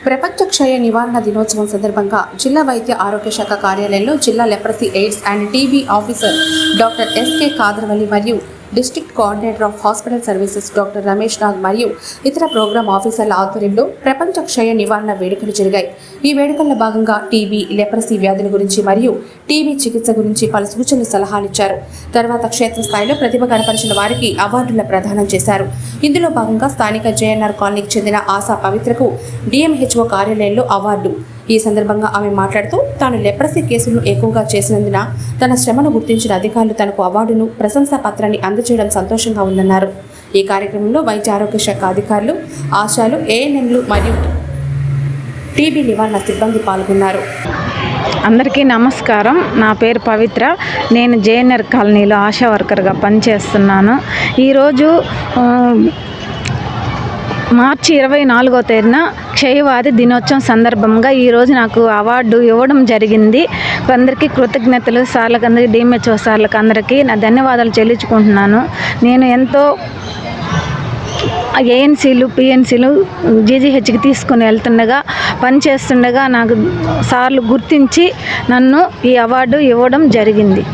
ప్రపంచ క్షయ నివారణ దినోత్సవం సందర్భంగా జిల్లా వైద్య ఆరోగ్య శాఖ కార్యాలయంలో జిల్లా leprosy AIDS and TB officer doctor SK Kadarvalli మరియు district coordinator of hospital services doctor Ramesh Nag మరియు ఇతర ప్రోగ్రామ్ ఆఫీసర్ల ఆధ్వర్యంలో ప్రపంచ క్షయ నివారణ వేడుకలు జరిగాయి. ఈ వేడుకల్లో భాగంగా టీబీ లెప్రసీ వ్యాధుల గురించి మరియు టీబీ చికిత్స గురించి పలు సూచనలు సలహాలిచ్చారు తర్వాత క్షేత్రస్థాయిలో ప్రతిభ కనపరిచిన వారికి అవార్డుల ప్రదానం చేశారు. ఇందులో భాగంగా స్థానిక జేఎన్ఆర్ కాలనీకి చెందిన ఆశా పవిత్రకు డిఎంహెచ్ఓ కార్యాలయంలో అవార్డు ఈ సందర్భంగా ఆమె మాట్లాడుతూ తాను లెప్రసీ కేసులను ఎక్కువగా చేసినందున తన శ్రమను గుర్తించిన అధికారులు తనకు అవార్డును ప్రశంసా పత్రాన్ని అందజేయడం సంతోషంగా ఉందన్నారు. ఈ కార్యక్రమంలో వైద్య ఆరోగ్య శాఖ అధికారులు ఆశాలు ఏఎన్ఎంలు మరియు టీబీ నివారణ సిబ్బంది పాల్గొన్నారు. అందరికీ నమస్కారం. నా పేరు పవిత్ర. నేను జేఎన్ఆర్ కాలనీలో ఆశా వర్కర్గా పనిచేస్తున్నాను. ఈరోజు మార్చి ఇరవై నాలుగో తేదీన క్షయవాది దినోత్సవం సందర్భంగా ఈరోజు నాకు అవార్డు ఇవ్వడం జరిగింది. అందరికీ కృతజ్ఞతలు సార్లకు అందరికీ డిఎంహెచ్ఓ సార్లకు అందరికీ నా ధన్యవాదాలు చెల్లించుకుంటున్నాను. నేను ఎంతో ఏఎన్సీలు పిఎన్సీలు జీజీహెచ్కి తీసుకుని వెళ్తుండగా పనిచేస్తుండగా నాకు సార్లు గుర్తించి నన్ను ఈ అవార్డు ఇవ్వడం జరిగింది.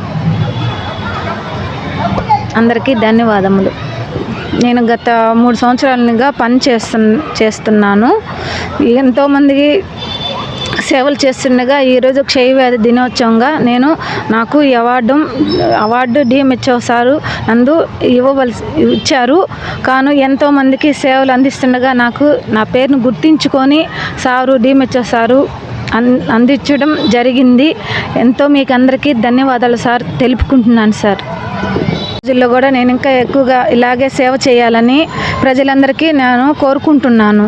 అందరికీ ధన్యవాదములు. నేను గత మూడు సంవత్సరాలుగా పని చేస్తు చేస్తున్నాను. ఎంతోమందికి సేవలు చేస్తుండగా ఈరోజు క్షయవ్యాధి దినోత్సవంగా నేను నాకు ఈ అవార్డు అవార్డు డిఎంహెచ్ఓ సారు నందు ఇవ్వవలసి ఇచ్చారు. కాను ఎంతోమందికి సేవలు అందిస్తుండగా నాకు నా పేరును గుర్తించుకొని సారు డిఎంహెచ్ఓ సారు అన్ అందించడం జరిగింది. ఎంతో మీకు అందరికీ ధన్యవాదాలు సార్. తెలుపుకుంటున్నాను సార్. రోజుల్లో కూడా నేను ఇంకా ఎక్కువగా ఇలాగే సేవ చేయాలని ప్రజలందరికీ నేను కోరుకుంటున్నాను.